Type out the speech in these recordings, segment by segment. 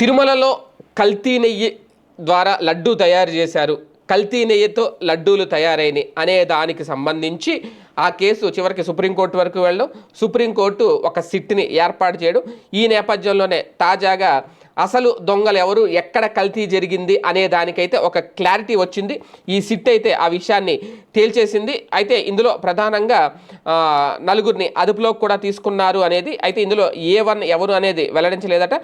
తిరుమలలో కల్తీ నెయ్యి ద్వారా లడ్డూ తయారు చేశారు. కల్తీ నెయ్యితో లడ్డూలు తయారైనవి అనే దానికి సంబంధించి ఆ కేసు చివరికి సుప్రీంకోర్టు వరకు వెళ్ళడం. సుప్రీంకోర్టు ఒక సిట్ని ఏర్పాటు చేయడం. ఈ నేపథ్యంలోనే తాజాగా అసలు దొంగలు ఎవరు? ఎక్కడ కల్తీ జరిగింది అనే దానికైతే ఒక క్లారిటీ వచ్చింది. ఈ సిట్ అయితే ఆ విషయాన్ని తేల్చేసింది. అయితే ఇందులో ప్రధానంగా నలుగురిని అదుపులోకి కూడా తీసుకున్నారు అనేది అయితే ఇందులో ఏ వన్ ఎవరు అనేది వెల్లడించలేదట.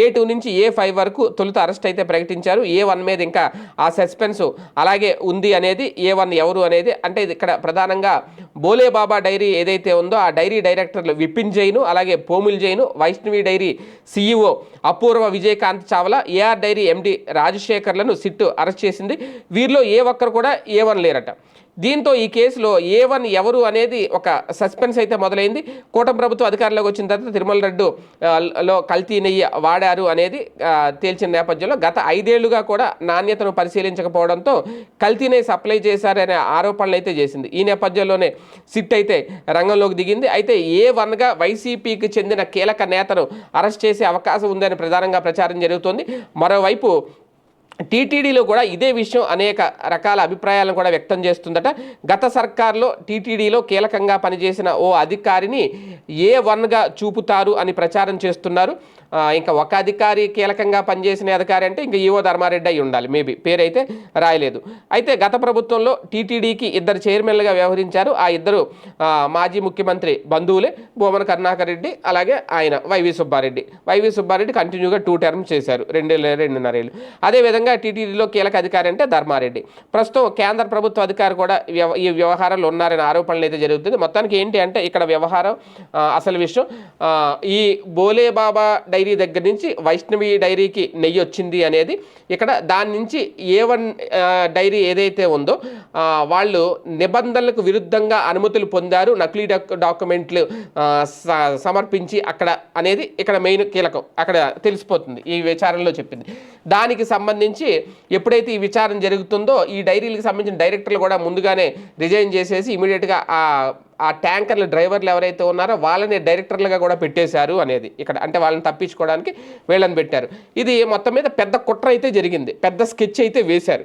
ఏ టూ నుంచి ఏ ఫైవ్ వరకు తొలుత అరెస్ట్ అయితే ప్రకటించారు. ఏ వన్ మీద ఇంకా ఆ సస్పెన్స్ అలాగే ఉంది అనేది ఏ వన్ ఎవరు అనేది అంటే ఇది ఇక్కడ ప్రధానంగా బోలే బాబా డైరీ ఏదైతే ఉందో ఆ డైరీ డైరెక్టర్లు విపిన్ జైను అలాగే Pomil Jain Vaishnavi dairy CEO Apoorva Vijayakanth Chawla AR dairy MD రాజశేఖర్లను SIT arrest చేసింది. వీరిలో ఏ ఒక్కరు కూడా ఏ లేరట. దీంతో ఈ కేసులో ఏ వన్ ఎవరు అనేది ఒక సస్పెన్స్ అయితే మొదలైంది. కూటమి ప్రభుత్వం అధికారంలోకి వచ్చిన తర్వాత తిరుమల రెడ్డు లో కల్తీ నెయ్యి వాడారు అనేది తేల్చిన నేపథ్యంలో గత ఐదేళ్ళుగా కూడా నాణ్యతను పరిశీలించకపోవడంతో కల్తీ నెయ్యి సప్లై చేశారనే ఆరోపణలు అయితే చేసింది. ఈ నేపథ్యంలోనే సిట్ అయితే రంగంలోకి దిగింది. అయితే ఏ వన్గా వైసీపీకి చెందిన కీలక నేతను అరెస్ట్ చేసే అవకాశం ఉందని ప్రధానంగా ప్రచారం జరుగుతోంది. మరోవైపు టీటీడీలో కూడా ఇదే విషయం అనేక రకాల అభిప్రాయాలను కూడా వ్యక్తం చేస్తుందట. గత సర్కార్లో టీటీడీలో కీలకంగా పనిచేసిన ఓ అధికారిని ఏ వన్గా చూపుతారు అని ప్రచారం చేస్తున్నారు. ఇంకా ఒక అధికారి కీలకంగా పనిచేసిన అధికారి అంటే ఇంకా ఈవో ధర్మారెడ్డి అయి ఉండాలి మేబీ పేరైతే రాయలేదు. అయితే గత ప్రభుత్వంలో టీటీడీకి ఇద్దరు చైర్మన్లుగా వ్యవహరించారు. ఆ ఇద్దరు మాజీ ముఖ్యమంత్రి బంధువులే భూమన కరుణాకర్ రెడ్డి అలాగే ఆయన వైవి సుబ్బారెడ్డి. వైవి సుబ్బారెడ్డి కంటిన్యూగా టూ టర్మ్ చేశారు రెండు రెండున్నరేళ్ళు. అదేవిధంగా టీటీడీలో కీలక అధికారి అంటే ధర్మారెడ్డి. ప్రస్తుతం కేంద్ర ప్రభుత్వ అధికారి కూడా ఈ వ్యవహారాలు ఉన్నారనే ఆరోపణలు అయితే జరుగుతుంది. మొత్తానికి ఏంటి అంటే ఇక్కడ వ్యవహారం అసలు విషయం ఈ బోలే బాబా డైరీ దగ్గర నుంచి వైష్ణవి డైరీకి నెయ్యి వచ్చింది అనేది ఇక్కడ దాని నుంచి ఏ వన్ డైరీ ఏదైతే ఉందో వాళ్ళు నిబంధనలకు విరుద్ధంగా అనుమతులు పొందారు. నకిలీ డాక్యుమెంట్లు స- సమర్పించి అక్కడ అనేది ఇక్కడ మెయిన్ కీలకం. అక్కడ తెలిసిపోతుంది. ఈ విచారణలో చెప్పింది. దానికి సంబంధించి ఎప్పుడైతే ఈ విచారణ జరుగుతుందో ఈ డైరీలకు సంబంధించిన డైరెక్టర్లు కూడా ముందుగానే రిజైన్ చేసేసి ఇమీడియట్గా ఆ ఆ ట్యాంకర్ల డ్రైవర్లు ఎవరైతే ఉన్నారో వాళ్ళని డైరెక్టర్లుగా కూడా పెట్టేశారు అనేది. ఇక్కడ అంటే వాళ్ళని తప్పించుకోవడానికి వీళ్ళని పెట్టారు. ఇది మొత్తం మీద పెద్ద కుట్ర అయితే జరిగింది. పెద్ద స్కెచ్ అయితే వేశారు.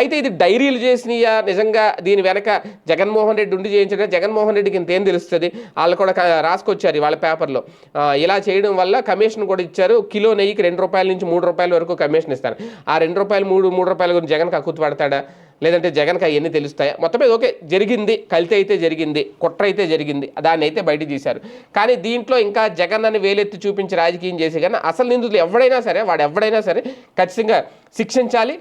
అయితే ఇది డైరీలు చేసినయా నిజంగా దీని వెనక జగన్మోహన్ రెడ్డి ఉండి చేయించడం జగన్మోహన్ రెడ్డికి ఇంతేం తెలుస్తుంది? వాళ్ళు కూడా రాసుకొచ్చారు వాళ్ళ పేపర్లో. ఇలా చేయడం వల్ల కమిషన్ కూడా ఇచ్చారు. కిలో నెయ్యికి రెండు రూపాయల నుంచి మూడు రూపాయల వరకు కమిషన్ ఇస్తారు. ఆ రెండు రూపాయలు మూడు మూడు రూపాయల గురించి జగన్ కక్కుతు పడతాడా? లేదంటే జగన్కి అవన్నీ తెలుస్తాయా? మొత్తం మీద ఓకే జరిగింది కలితే అయితే జరిగింది కుట్ర అయితే జరిగింది దాన్ని అయితే బయట తీశారు. కానీ దీంట్లో ఇంకా జగన్ అని వేలెత్తి చూపించి రాజకీయం చేసి కానీ అసలు నిందితులు ఎవడైనా సరే వాడు ఎవడైనా సరే ఖచ్చితంగా శిక్షించాలి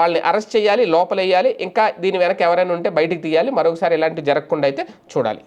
వాళ్ళని అరెస్ట్ చేయాలి లోపలేయాలి ఇంకా దీని వెనక ఎవరైనా ఉంటే బయటికి తీయాలి మరొకసారి ఇలాంటివి జరగకుండా అయితే చూడాలి.